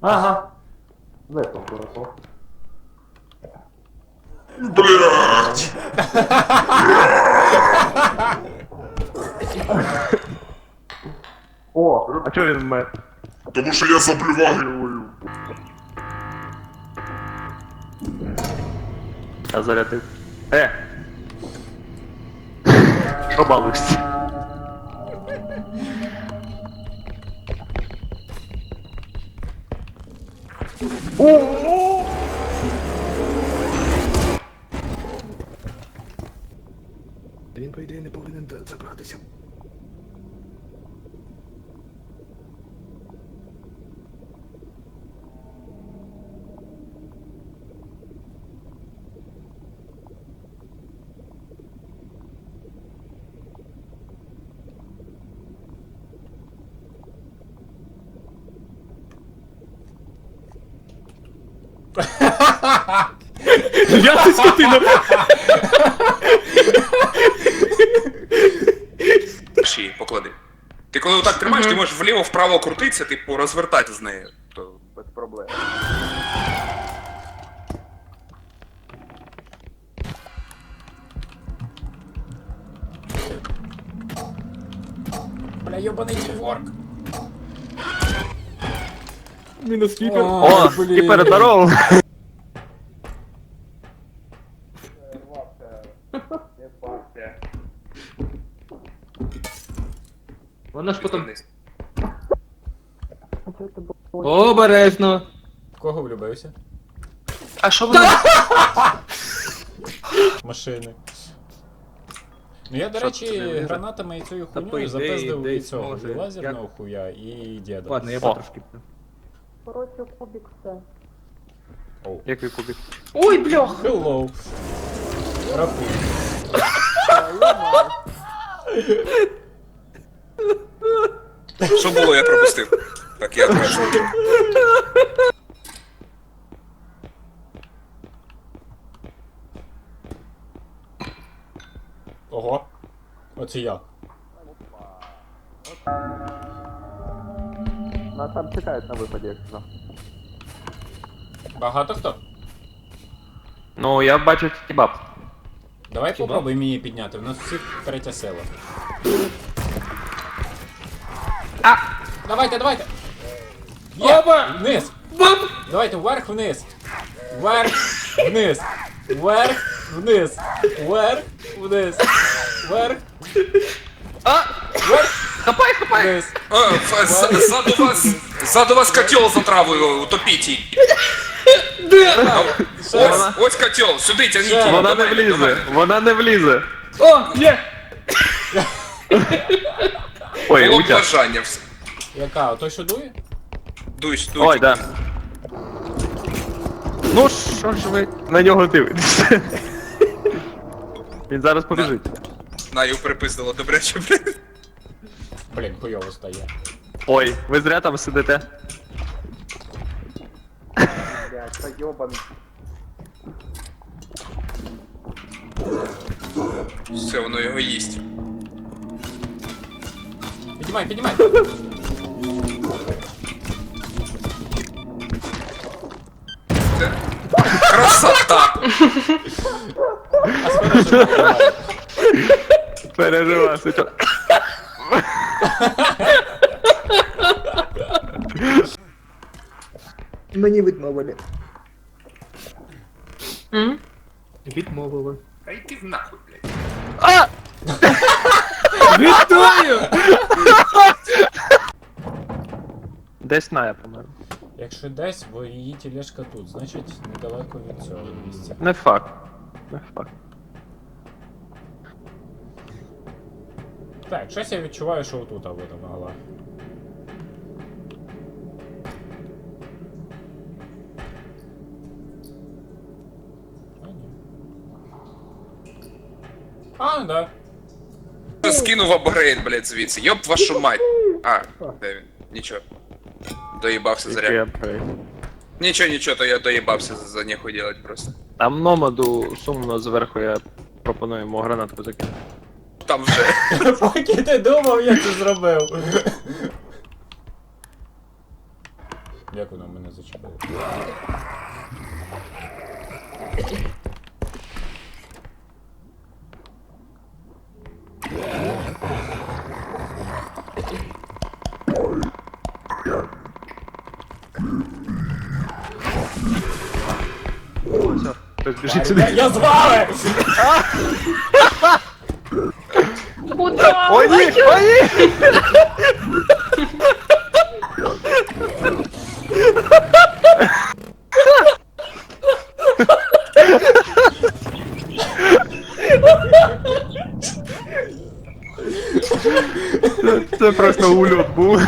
Ага. Випав кураков. Блять! О, а чого він вмер? Тому що я заблюваю. Я зарядив. Е! Що балуєшся? Він, Я ти скотина! Шиї, поклади. Ти коли отак тримаєш, ти можеш вліво-вправо крутитися, типу, розвертати з нею. То без проблем. Бля, йобаний творк. Мінус кіпер. О, кіпер здорово! Вона ж потім... Вниз. Обережно. В кого влюбився? А що ви? Машини. Ну я, до речі, гранатами і цією хуйнею запиздив і десь цього, і лазерного хуя, і діда. Ладно, я потрошки. Коротше, кубик все. Який кубик? Ой, блях! Hello. Рахуй. Що було, я пропустив. Так, я кажу. Ого. Оце я. Нас там чекають на виході, якщо. Багато хто? Ну, я бачу тібаб. Давай попробуємо її підняти, у нас всіх третя сила. А! Давайте, давайте! Є! Вниз! Давайте вверх вниз! Вверх вниз! Вверх вниз! Вверх вниз! Вверх! А! Вверх З- ззаду вас, ззаду вас котел за травою, утопіть її. Ось, ось котел, сюди тяніть. її, Вона не мене, до влізе, вона не влізе. О, є! Ой, Було утя. бажання все. Яка? Той що дує? Дуй, дуй. Ой, да. Ну що ж ви на нього дивитесь? Він зараз побіжить. На, його припиздило, добряче, блін. Блін, хуйово стає. Ой, ви зря там сидите. Все, воно його їсть. Піднімай, піднімай! Це- Красота! А спина що відкриває? Переживай, що. Мені відмовили. М? Відмовили. Та йди в нахуй, блядь. Вітаю! Десь Ная помер. Якщо десь, бо її тележка тут, значить недалеко від цього місця. Не факт. Не факт. Так, щось я відчуваю, що отут або там могла. А, ні. А, да. Скинув апгрейд, блядь, звідси. Йоп вашу мать. А, де він? Нічого. Доїбався зря. Нічого, нічого, то я доїбався за, за нехуй делать просто. Там номаду сумно зверху я пропоную йому гранатку закинути. Там вже. Поки ти думав, я це зробив. Як воно мене зачепило? Все, хтось біжить сюди. Я з вами! Куда? О, ні! О, ні! Це- Це просто ульот був.